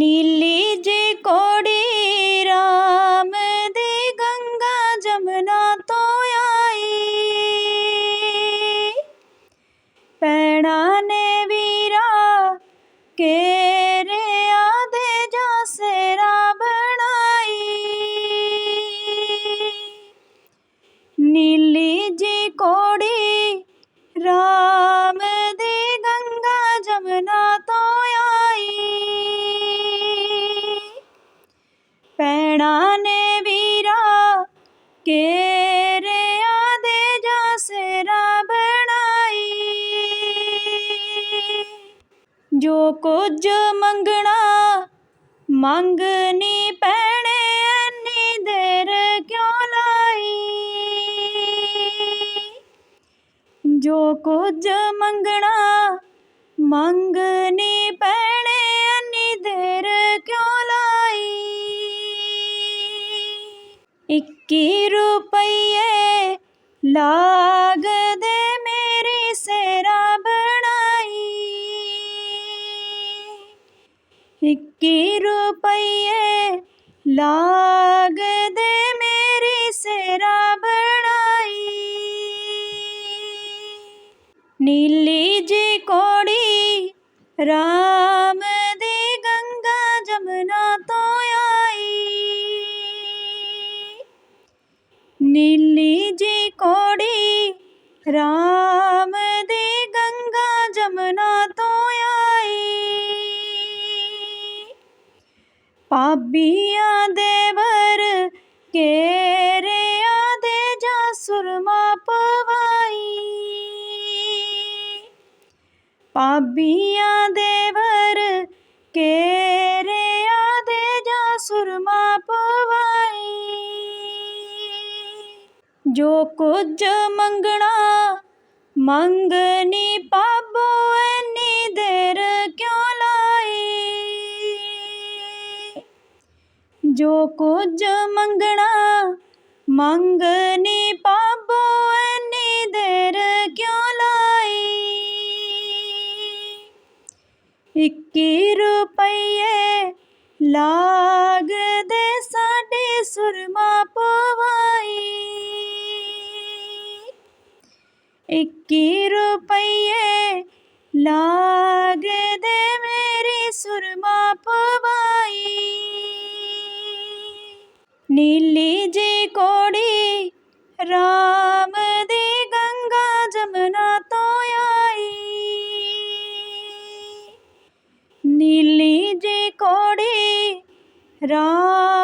ਨੀਲੀ ਜੀ ਕੋੜੀ ਰਾਮ ਦੀ ਗੰਗਾ ਜਮਨਾ ਤੋਂ ਆਈ। ਪੈਣਾ ਨੇ ਵੀਰਾ ਕੇ ਪੈਣਾ ਨੇ ਵੀਰਾ, ਕੇਰਿਆ ਦੇ ਜਾ ਸੇਰਾ ਬਣਾਈ। ਜੋ ਕੁਝ ਮੰਗਣਾ ਮੰਗਨੀ ਪੈਣੇ, ਐਨੀ ਦੇਰ ਕਿਉਂ ਲਾਈ? ਜੋ ਕੁਝ ਮੰਗਣਾ ਮੰਗਨੀ ਪੈਣੇ ਇੱਕੀ ਰੁਪਈਏ ਲਾਗਦੇ ਮੇਰੀ ਸੇਰਾ ਬਣਾਈ? ਇੱਕੀ ਰੁਪਈਏ ਲਾਗਦੇ ਮੇਰੀ ਸੇਰਾ ਬਣਾਈ? ਨੀਲੀ ਜੀ ਕੋੜੀ ਰਾ ਨੀਲੀ ਜੀ ਕੋੜੀ ਰਾਮ ਦੀ ਗੰਗਾ ਜਮਨਾ ਤੋਂ ਆਈ। ਪਾਬੀਆਂ ਦੇ ਵਰ ਕੇਰਿਆ ਦੇ ਜਾ ਸੁਰਮਾ ਪਵਾਈ। ਪਾਬੀਆਂ ਦੇ ਵਰ ਜੋ ਕੁਝ ਮੰਗਣਾ ਮੰਗਨੀ ਪਾਬੋ ਐਨੀ ਦੇਰ ਕਿਉਂ ਲਾਈ? ਜੋ ਕੁਝ ਮੰਗਣਾ ਮੰਗਨੀ ਪਾਬੋ ਐਨੀ ਦੇਰ ਕਿਉਂ ਲਾਈ? ਇੱਕੀ ਰੁਪਈਏ ਲਾਗਦੇ ਸਾਡੇ ਸੁਰਮਾ ਪਵਾਈ। ਇੱਕੀ ਰੁਪਈਏ ਲਾਗਦੇ ਮੇਰੀ ਸੁਰਮਾ ਪਵਾਈ ਨੀਲੀ ਜੀ ਕੋੜੀ ਰਾਮ ਦੀ ਗੰਗਾ ਜਮਨਾ ਤੋਂ ਆਈ ਨੀਲੀ ਜੀ ਕੋੜੀ ਰਾਮ